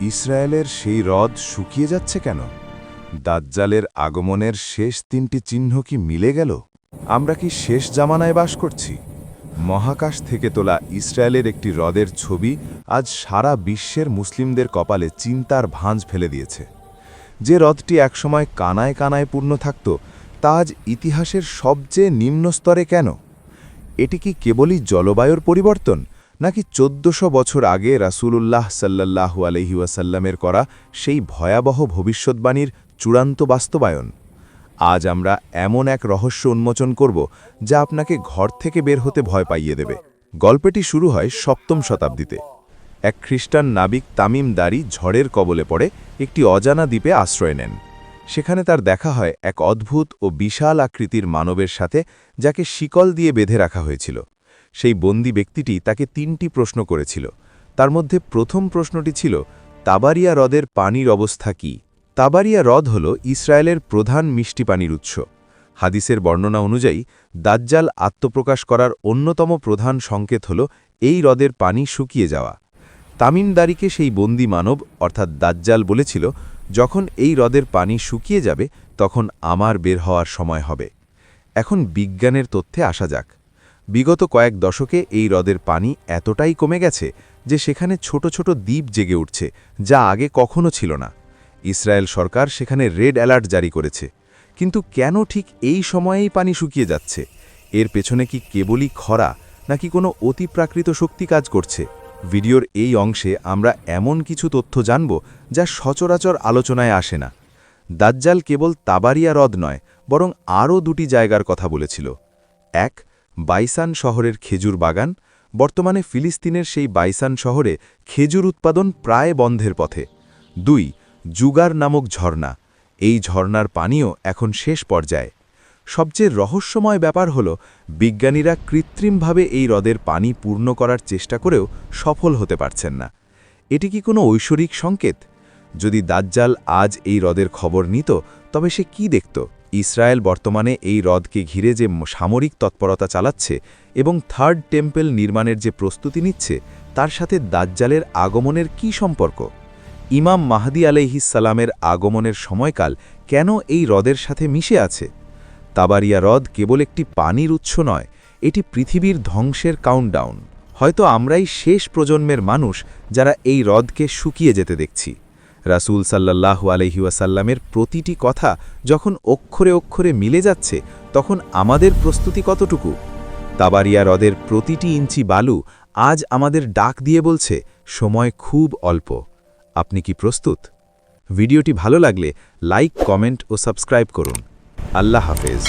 ইসরায়েলের সেই হ্রদ শুকিয়ে যাচ্ছে কেন? দাজ্জালের আগমনের শেষ তিনটি চিহ্ন কি মিলে গেল? আমরা কি শেষ জামানায় বাস করছি? মহাকাশ থেকে তোলা ইসরায়েলের একটি হ্রদের ছবি আজ সারা বিশ্বের মুসলিমদের কপালে চিন্তার ভাঁজ ফেলে দিয়েছে। যে হ্রদটি একসময় কানায় কানায় পূর্ণ থাকত, তা আজ ইতিহাসের সবচেয়ে নিম্ন স্তরে কেন? এটি কি কেবলই জলবায়ুর পরিবর্তন নাকি চোদ্দশো বছর আগে রাসূলুল্লাহ সাল্লাল্লাহু আলহিউসাল্লামের করা সেই ভয়াবহ ভবিষ্যৎবাণীর চূড়ান্ত বাস্তবায়ন? আজ আমরা এমন এক রহস্য উন্মোচন করব যা আপনাকে ঘর থেকে বের হতে ভয় পাইয়ে দেবে। গল্পটি শুরু হয় সপ্তম শতাব্দীতে। এক খ্রিস্টান নাবিক তামিম দারি ঝড়ের কবলে পড়ে একটি অজানা দ্বীপে আশ্রয় নেন। সেখানে তার দেখা হয় এক অদ্ভুত ও বিশাল আকৃতির মানবের সাথে যাকে শিকল দিয়ে বেঁধে রাখা হয়েছিল। সেই বন্দি ব্যক্তিটি তাকে তিনটি প্রশ্ন করেছিল। তার মধ্যে প্রথম প্রশ্নটি ছিল, তাবারিয়া হ্রদের পানির অবস্থা কি? তাবারিয়া হ্রদ হল ইসরায়েলের প্রধান মিষ্টি পানির উৎস। হাদিসের বর্ণনা অনুযায়ী, দাজ্জাল আত্মপ্রকাশ করার অন্যতম প্রধান সংকেত হল, এই হ্রদের পানি শুকিয়ে যাওয়া। তামিমদারিকে সেই বন্দি মানব, অর্থাৎ দাজ্জাল বলেছিল, যখন এই হ্রদের পানি শুকিয়ে যাবে, তখন আমার বের হওয়ার সময় হবে। এখন বিজ্ঞানের তথ্যে আসা যাক। বিগত কয়েক দশকে এই হ্রদের পানি এতটাই কমে গেছে যে সেখানে ছোট ছোট দ্বীপ জেগে উঠছে, যা আগে কখনো ছিল না। ইসরায়েল সরকার সেখানে রেড অ্যালার্ট জারি করেছে। কিন্তু কেন ঠিক এই সময়েই পানি শুকিয়ে যাচ্ছে? এর পেছনে কি কেবলই খরা, নাকি কোনো অতিপ্রাকৃত শক্তি কাজ করছে? ভিডিওর এই অংশে আমরা এমন কিছু তথ্য জানব যা সচরাচর আলোচনায় আসে না। দাজ্জাল কেবল তাবারিয়া হ্রদ নয়, বরং আরও দুটি জায়গার কথা বলেছিল। এক বাইসান শহরের খেজুর বাগান, বর্তমানে ফিলিস্তিনের সেই বাইসান শহরে খেজুর উৎপাদন প্রায় বন্ধের পথে। দুই, জুগার নামক ঝর্ণা। এই ঝর্ণার পানিও এখন শেষ পর্যায়ে। সবচেয়ে রহস্যময় ব্যাপার হল, বিজ্ঞানীরা কৃত্রিমভাবে এই হ্রদের পানি পূর্ণ করার চেষ্টা করেও সফল হতে পারছেন না। এটি কি কোনো ঐশ্বরিক সংকেত? যদি দাজ্জাল আজ এই হ্রদের খবর নিত, তবে সে কি দেখত? ইসরায়েল বর্তমানে এই হ্রদকে ঘিরে যে সামরিক তৎপরতা চালাচ্ছে এবং থার্ড টেম্পল নির্মাণের যে প্রস্তুতি নিচ্ছে, তার সাথে দাজ্জালের আগমনের কি সম্পর্ক? ইমাম মাহদি আলাইহিসালামের আগমনের সময়কাল কেন এই হ্রদের সাথে মিশে আছে? তাবারিয়া হ্রদ কেবল একটি পানির উৎস নয়, এটি পৃথিবীর ধ্বংসের কাউন্টডাউন হয়তো আমরাই শেষ প্রজন্মের মানুষ যারা এই হ্রদকে শুকিয়ে যেতে দেখছি। রাসূল সাল্লাল্লাহু আলহিউসাল্লামের প্রতিটি কথা যখন অক্ষরে অক্ষরে মিলে যাচ্ছে, তখন আমাদের প্রস্তুতি কতটুকু? তাবারিয়া হ্রদের প্রতিটি ইঞ্চি বালু আজ আমাদের ডাক দিয়ে বলছে, সময় খুব অল্প। আপনি কি প্রস্তুত? ভিডিওটি ভালো লাগলে লাইক, কমেন্ট ও সাবস্ক্রাইব করুন। আল্লাহ হাফেজ।